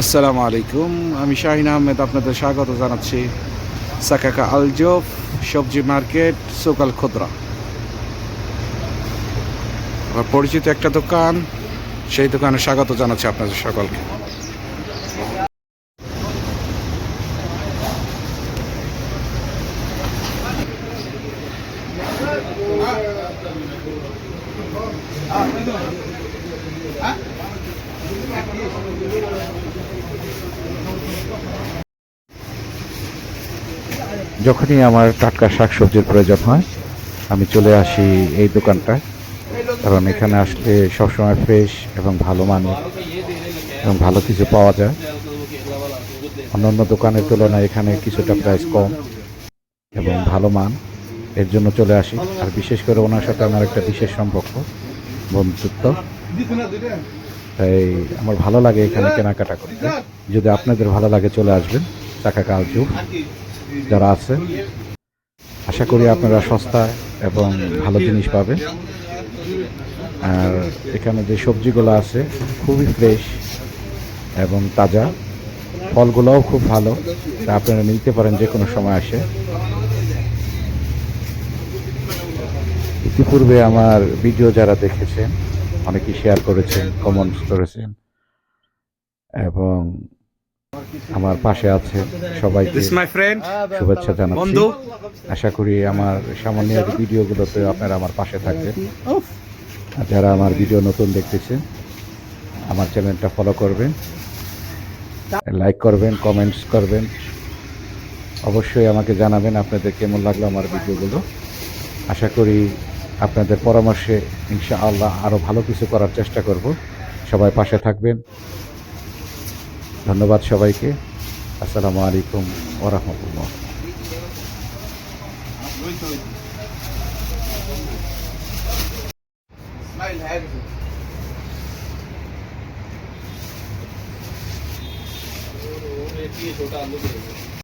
আসসালামু আলাইকুম। আমি শাহিন আহমেদ, আপনাদের স্বাগত জানাচ্ছি সাকাকা আলজফ সবজি মার্কেট, সোকাল খুদরা। আমার পরিচিত একটা দোকান, সেই দোকানে স্বাগত জানাচ্ছি আপনাদের সকলকে। যখনই আমার টাটকা শাকসবজির প্রয়োজন হয়, আমি চলে আসি এই দোকানটায়। কারণ এখানে আসলে সবসময় ফ্রেশ এবং ভালো মানের এবং ভালো কিছু পাওয়া যায়। অন্যান্য দোকানের তুলনায় এখানে কিছুটা প্রাইস কম এবং ভালো মান। এর জন্য চলে আসি। আর বিশেষ করে ওনার সাথে আমার একটা বিশেষ সম্পর্ক, বন্ধুত্ব। তাই আমার ভালো লাগে এখানে কেনাকাটা করতে। যদি আপনাদের ভালো লাগে চলে আসবেন চাকা কালচুপ যারা আছে। আশা করি আপনারা সস্তা এবং ভালো জিনিস পাবেন। আর এখানে যে সবজিগুলো আছে, খুবই ফ্রেশ এবং তাজা। ফলগুলোও খুব ভালো। তা আপনারা নিতে পারেন যে কোনো সময় আসে। ইতিপূর্বে আমার ভিডিও যারা দেখেছেন, অনেকেই শেয়ার করেছেন কমেন্টস করেছেন। এবং আমার পাশে আছে সবাইকে. শুভেচ্ছা জানাচ্ছি। আশা করি আমার সামান্য ভিডিওগুলোতে আপনারা আমার পাশে থাকবেন। যারা আমার ভিডিও নতুন দেখতেছেন আমার চ্যানেলটা ফলো করবেন। লাইক করবেন কমেন্টস করবেন। অবশ্যই আমাকে জানাবেন আপনাদের কেমন লাগল আমার ভিডিওগুলো। আশা করি আপনাদের পরামর্শে ইনশাআল্লাহ আরও ভালো কিছু করার চেষ্টা করব। সবাই পাশে থাকবেন। ধন্যবাদ সবাইকে আসসালামু আলাইকুম ওরহমতুল্লাহ छोटा आलू